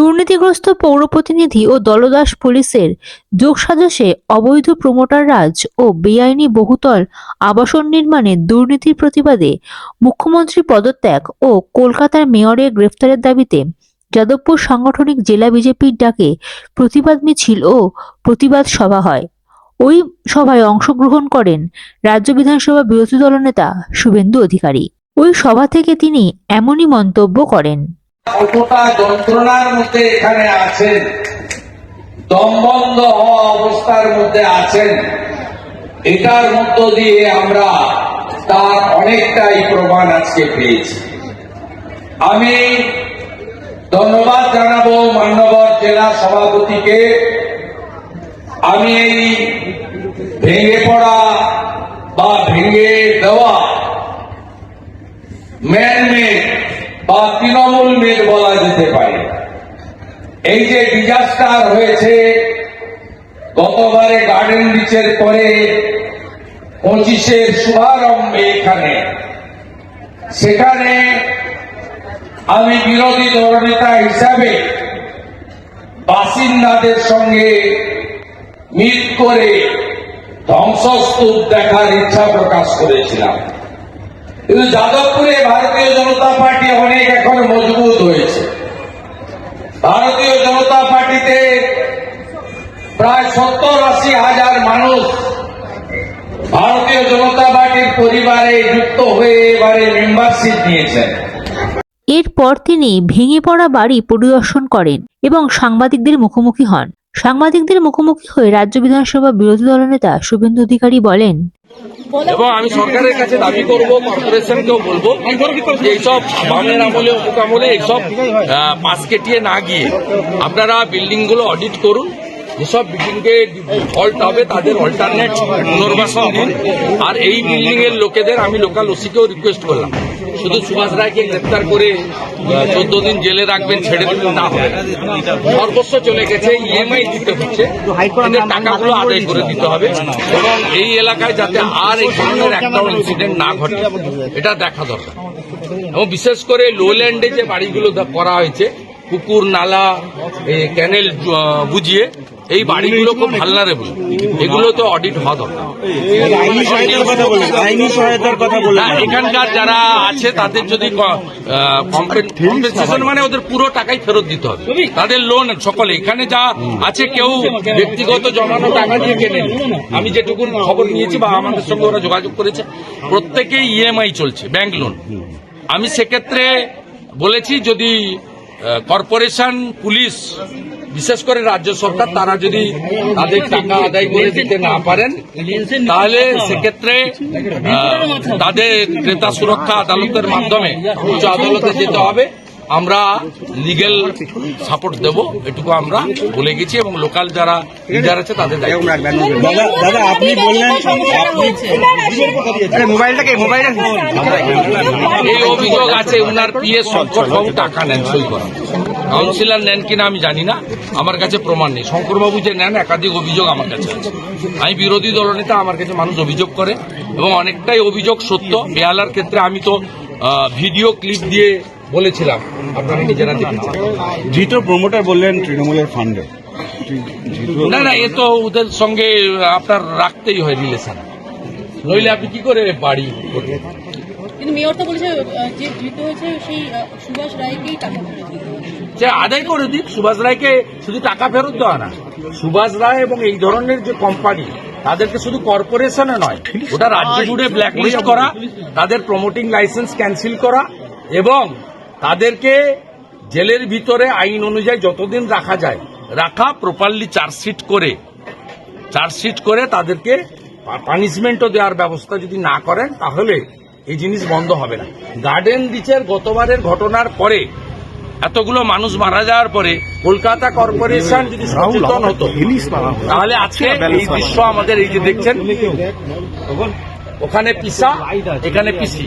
দুর্নীতিগ্রস্ত পৌর প্রতিনিধি ও দলদাস পুলিশের যোগসাজশে অবৈধ প্রমোটার রাজ ও বেআইনি বহুতল আবাসন নির্মাণে দুর্নীতির প্রতিবাদে মুখ্যমন্ত্রী পদত্যাগ ও কলকাতার মেয়রের গ্রেফতারের দাবিতে যাদবপুর সাংগঠনিক জেলা বিজেপির ডাকে প্রতিবাদ মিছিল ও প্রতিবাদ সভা হয়। ওই সভায় অংশগ্রহণ করেন রাজ্য বিধানসভা বিরোধী দলনেতা শুভেন্দু অধিকারী। ওই সভা থেকে তিনি এমনই মন্তব্য করেন। কতটা যন্ত্রণার মধ্যে এখানে আছেন? দমবন্ধ হওয়া অবস্থার মধ্যে আছেন। এটার মধ্য দিয়ে আমরা তার অনেকটাই প্রমাণ আজকে পেয়েছি। আমি ধন্যবাদ জানাব মান্যবর জেলা সভাপতিকে। আমি এই ভেঙে পড়া বা ভেঙে দেওয়া ম্যানমেড বা তৃণমূল মেড বলা যেতে পারে। এই যে ডিজাস্টার হয়েছে, গতবারে গার্ডেন বিচের পরে পঁচিশের শুভারম্ভে এখানে, সেখানে আমি বিরোধী দলনেতা হিসাবে বাসিন্দাদের সঙ্গে মিট করে ধ্বংসস্তূপ দেখার ইচ্ছা প্রকাশ করেছিলাম। কিন্তু যাদবপুরে ভারতীয় পার্টি অনেক এখন মজবুত হয়েছে। ভারতীয় জনতা পার্টিতে প্রায় সত্তর আশি হাজার মানুষ ভারতীয় জনতা পার্টির পরিবারে যুক্ত হয়ে এবারে মেম্বারশিপ নিয়েছেন। এরপর তিনি ভেঙে পড়া বাড়ি পরিদর্শন করেন এবং সাংবাদিকদের মুখোমুখি হন। সাংবাদিকদের মুখোমুখি হয়ে রাজ্য বিধানসভা বিরোধী দলনেতা শুভেন্দু অধিকারী বলেন, এবং আমি সরকারের কাছে দাবি করব, কর্পোরেশনকেও বলব এইসব বামের আমলে, অমুক আমলে এইসব পাশ কেটিয়ে না গিয়ে আপনারা বিল্ডিংগুলো অডিট করুন। যেসব বিল্ডিংকে ফল্ট হবে, তাদের অল্টারনেট পুনর্বাসন দিন। আর এই বিল্ডিং এর লোকেদের আমি লোকাল ওসিকেও রিকোয়েস্ট করলাম। শুধু সুভাষ রায়কে গ্রেপ্তার করে চোদ্দ দিন জেলে রাখবেন, ছেড়ে দিবেন, না হবে। সর্বস্ব চলে গেছে ইএমআই দিতে হচ্ছে। টাকাগুলো আদায় করে দিতে হবে এবং এই এলাকায় যাতে আর এই ধরনের একটাও ইনসিডেন্ট না ঘটে, এটা দেখা দরকার। এবং বিশেষ করে লোল্যান্ডে যে বাড়িগুলো করা হয়েছে, পুকুর, নালা ক্যানেল বুঝিয়ে এই বাড়িগুলো খুব ভালনারেবল। এগুলো তো অডিট হওয়া দরকার। এখানকার যারা আছে তাদের যদি কম্পেনসেশন মানে ওদের পুরো টাকাই ফেরত দিতে হবে। তাদের লোন সকলে। এখানে যা আছে কেউ ব্যক্তিগত জমানো টাকা দিয়ে কেনেন। আমি যেটুকু খবর নিয়েছি বা আমাদের সঙ্গে ওরা যোগাযোগ করেছে প্রত্যেকেই ইএমআই চলছে ব্যাংক লোন আমি সেক্ষেত্রে বলেছি যদি কর্পোরেশন পুলিশ বিশেষ করে রাজ্য সরকার, তারা যদি তাদের টাকা আদায় করে দিতে না পারেন, তাহলে সেক্ষেত্রে তাদের ক্রেতা সুরক্ষা আদালতের মাধ্যমে, উচ্চ আদালতে যেতে হবে। আমরা লিগেল সাপোর্ট দেব এটুকু আমরা বলে গেছি এবং লোকাল যারা লিডার আছে তাদের দাদা আপনি বললেন এই অভিযোগ আছে উনার পিএস শঙ্কর বাবু টাকা নেন সই করা কাউন্সিলর নেন কিনা আমি জানি না আমার কাছে প্রমাণ নেই। শঙ্করবাবু যে নেন একাধিক অভিযোগ আমার কাছে আছে। আমি বিরোধী দলনেতা আমার কাছে মানুষ অভিযোগ করে এবং অনেকটাই অভিযোগ সত্য। বেহালার ক্ষেত্রে আমি তো ভিডিও ক্লিপ দিয়ে বলেছিলাম আপনারা নিজেরা দেখেছেন ধৃত প্রমোটার বললেন তৃণমূলের ফান্ডে না না এ তো ওদের সঙ্গে আপনার রাখতেই হয় রিলেশন নইলে আপনি কি করে বাড়ি করবেন? কিন্তু মেয়র তো বলেছে যে ধৃত হয়েছে সেই সুভাষ রায়কেই টাকা। যে আদায় করে দিক সুভাষ রায়কে শুধু টাকা ফেরত দেওয়া না সুভাষ রায় এবং এই ধরনের যে কোম্পানি তাদেরকে শুধু কর্পোরেশনে নয় ওটা রাজ্য জুড়ে ব্ল্যাকলিস্ট করা তাদের প্রমোটিং লাইসেন্স ক্যান্সেল করা এবং তাদেরকে জেলের ভিতরে আইন অনুযায়ী যতদিন রাখা যায়, রাখা প্রপারলি চার্জশিট করে। চার্জশিট করে তাদেরকে পানিশমেন্টও দেওয়ার ব্যবস্থা যদি না করেন, তাহলে এই জিনিস বন্ধ হবে না। গার্ডেন রিচের গতবারের ঘটনার পরে, এতগুলো মানুষ মারা যাওয়ার পরে কলকাতা কর্পোরেশন যদি সচেতন হতো, তাহলে আজকে এই দৃশ্য আমাদের এই যে দেখছেন, ওখানে পিসা, এখানে পিসি।